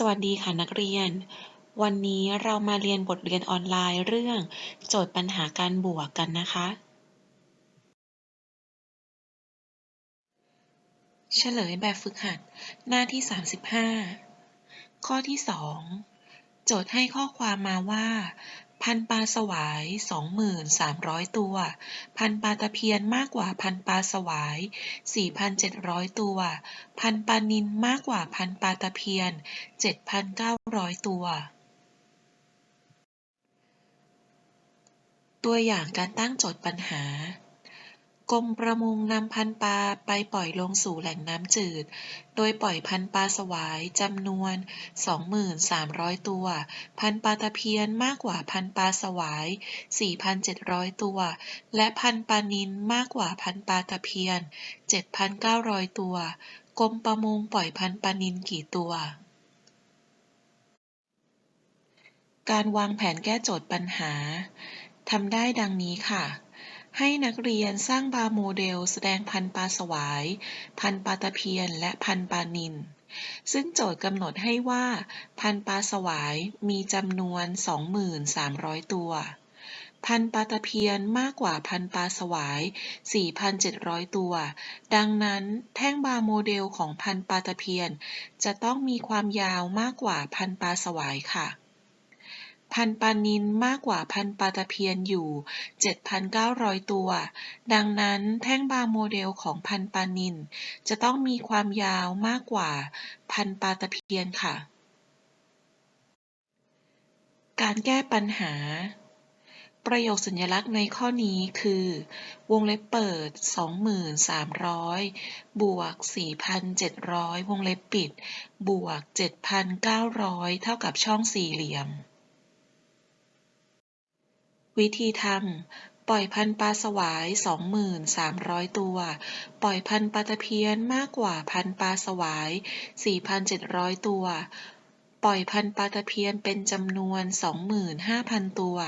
สวัสดีค่ะนักเรียน วันนี้เรามาเรียนบทเรียนออนไลน์เรื่อง โจทย์ปัญหาการบวกกันนะคะ เฉลยแบบฝึกหัดหน้าที่ 35 ข้อที่ 2 โจทย์ให้ข้อความมาว่า พันปลาสวาย 23,000 ตัว พันปลาตะเพียนมากกว่าพันปลาสวาย 4,700 ตัว พันปลานิลมากกว่าพันปลาตะเพียน 7,900 ตัว ตัวอย่างการตั้งโจทย์ปัญหา กรมประมงนำพันปลาไปปล่อยลงสู่แหล่งน้ำจืด โดยปล่อยพันปลาสวายจำนวน 23,000 ตัว พันปลาตะเพียนมากกว่าพันปลาสวาย 4,700 ตัว และพันปลานิลมากกว่าพันปลาตะเพียน 7,900 ตัว กรมประมงปล่อยพันปลานิลกี่ตัวการวางแผนแก้โจทย์ปัญหา ทำได้ดังนี้ค่ะ ให้นักเรียนสร้างบาร์โมเดล แสดงพันปลาสวาย พันปลาตะเพียน และพันปลานิลซึ่งโจทย์กำหนดให้ว่า พันปลาสวายมีจำนวน 23,000 ตัว พันปลาตะเพียนมากกว่าพันปลาสวาย 4,700 ตัว ดังนั้นแท่งบาร์โมเดลของพันปลาตะเพียน จะต้องมีความยาวมากกว่าพันปลาสวายค่ะ พันปลานิลมากกว่าพันปลาตะเพียนอยู่ 7,900 ตัว ดังนั้นแท่งบาร์โมเดลของพันปลานิลจะต้องมีความยาวมากกว่าพันปลาตะเพียนค่ะ การแก้ปัญหา ประโยคสัญลักษณ์ในข้อนี้คือ วงเล็บเปิด 23,000บวก 4,700 วงเล็บปิด บวก 7,900 เท่ากับช่องสี่เหลี่ยม วิธีทำ ปล่อยพันปลาสวาย 23,000 ตัว ปล่อยพันปลาตะเพียนมากกว่าพันปลาสวาย 4,700 ตัว ปล่อยพันปลาตะเพียนเป็นจำนวน 25,000 ตัว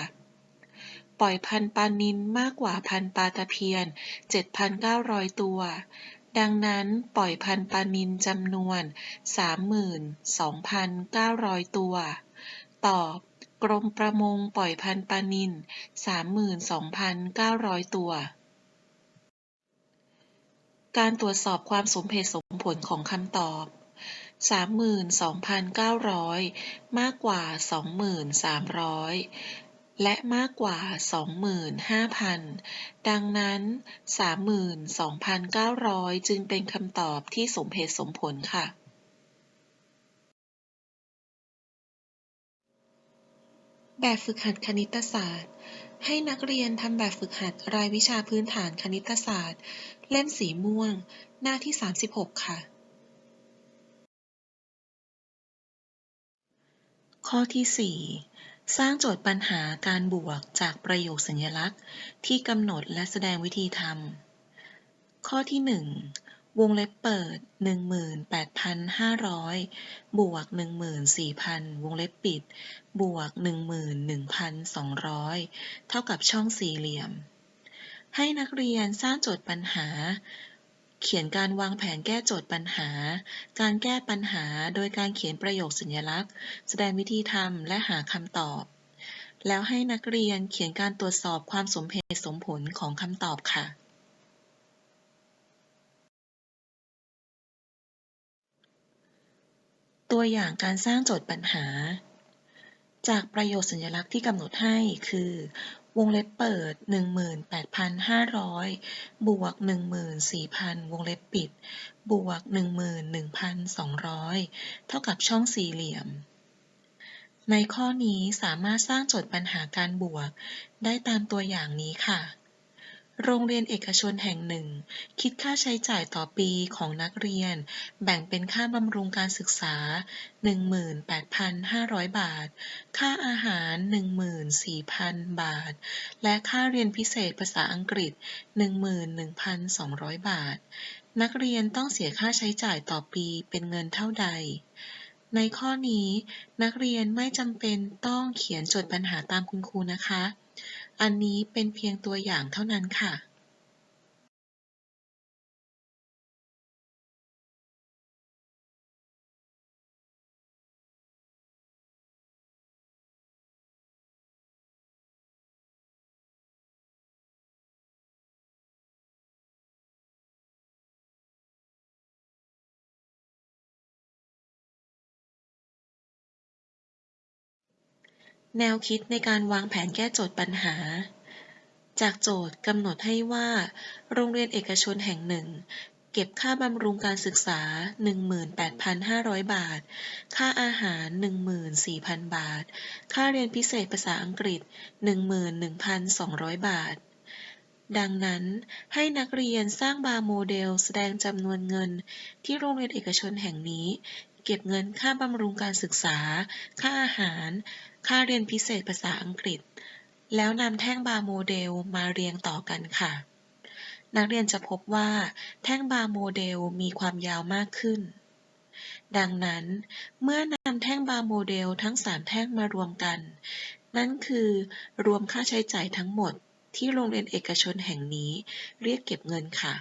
ปล่อยพันปลานิลมากกว่าพันปลาตะเพียน 7,900 ตัวดังนั้นปล่อยพันปลานิลจำนวน 32,900 ตัวตอบ กรมประมงปล่อยพันธุ์ปลานิล 32,900 ตัว การตรวจสอบความสมเหตุสมผลของคำตอบ 32,900 มากกว่า 23,000และมากกว่า 25,000 ดังนั้น 32,900 จึงเป็นคำตอบที่สมเหตุสมผลค่ะ แบบฝึกหัดคณิตศาสตร์ ให้นักเรียนทำแบบฝึกหัดรายวิชาพื้นฐานคณิตศาสตร์ เล่มสีม่วง หน้าที่ 36 ค่ะ ข้อที่ 4 สร้างโจทย์ปัญหาการบวกจากประโยคสัญลักษณ์ ที่กำหนดและแสดงวิธีทำข้อที่ 1 วงเล็บเปิด18,500บวก14,000วงเล็บปิด บวก11,200เท่ากับช่องสี่เหลี่ยม ให้นักเรียนสร้างโจทย์ปัญหา เขียนการวางแผนแก้โจทย์ปัญหา การแก้ปัญหาโดยการเขียนประโยคสัญลักษณ์ แสดงวิธีทำและหาคำตอบ แล้วให้นักเรียนเขียนการตรวจสอบความสมเหตุสมผลของคำตอบค่ะ ตัวอย่างการสร้างโจทย์ปัญหา จากประโยคสัญลักษณ์ที่กำหนดให้คือ วงเล็บเปิด 18,500 บวก 14,000 วงเล็บปิด บวก 11,200 เท่ากับช่องสี่เหลี่ยม ในข้อนี้สามารถสร้างโจทย์ปัญหาการบวก ได้ตามตัวอย่างนี้ค่ะ โรงเรียนเอกชนแห่งหนึ่ง คิดค่าใช้จ่ายต่อปีของนักเรียน แบ่งเป็นค่าบำรุงการศึกษา 18,500 บาท ค่าอาหาร 14,000 บาท และค่าเรียนพิเศษภาษาอังกฤษ 11,200 บาท นักเรียนต้องเสียค่าใช้จ่ายต่อปีเป็นเงินเท่าใดในข้อนี้นักเรียนไม่จำเป็นต้องเขียนโจทย์ปัญหาตามคุณครูนะคะ อันนี้เป็นเพียงตัวอย่างเท่านั้นค่ะ แนวคิดในการวางแผนแก้โจทย์ปัญหา จากโจทย์กำหนดให้ว่า โรงเรียนเอกชนแห่งหนึ่ง เก็บค่าบำรุงการศึกษา 18,500 บาท ค่าอาหาร 14,000 บาท ค่าเรียนพิเศษภาษาอังกฤษ 11,200 บาทดังนั้นให้นักเรียนสร้างบาร์โมเดลแสดงจำนวนเงิน ที่โรงเรียนเอกชนแห่งนี้ เก็บเงินค่าบำรุงการศึกษา ค่าอาหาร ค่าเรียนพิเศษภาษาอังกฤษ แล้วนำแท่งบาร์โมเดลมาเรียงต่อกันค่ะ นักเรียนจะพบว่า แท่งบาร์โมเดลมีความยาวมากขึ้น ดังนั้น เมื่อนำแท่งบาร์โมเดลทั้ง 3 แท่งมารวมกัน นั่นคือรวมค่าใช้จ่ายทั้งหมดที่โรงเรียนเอกชนแห่งนี้เรียกเก็บเงินค่ะ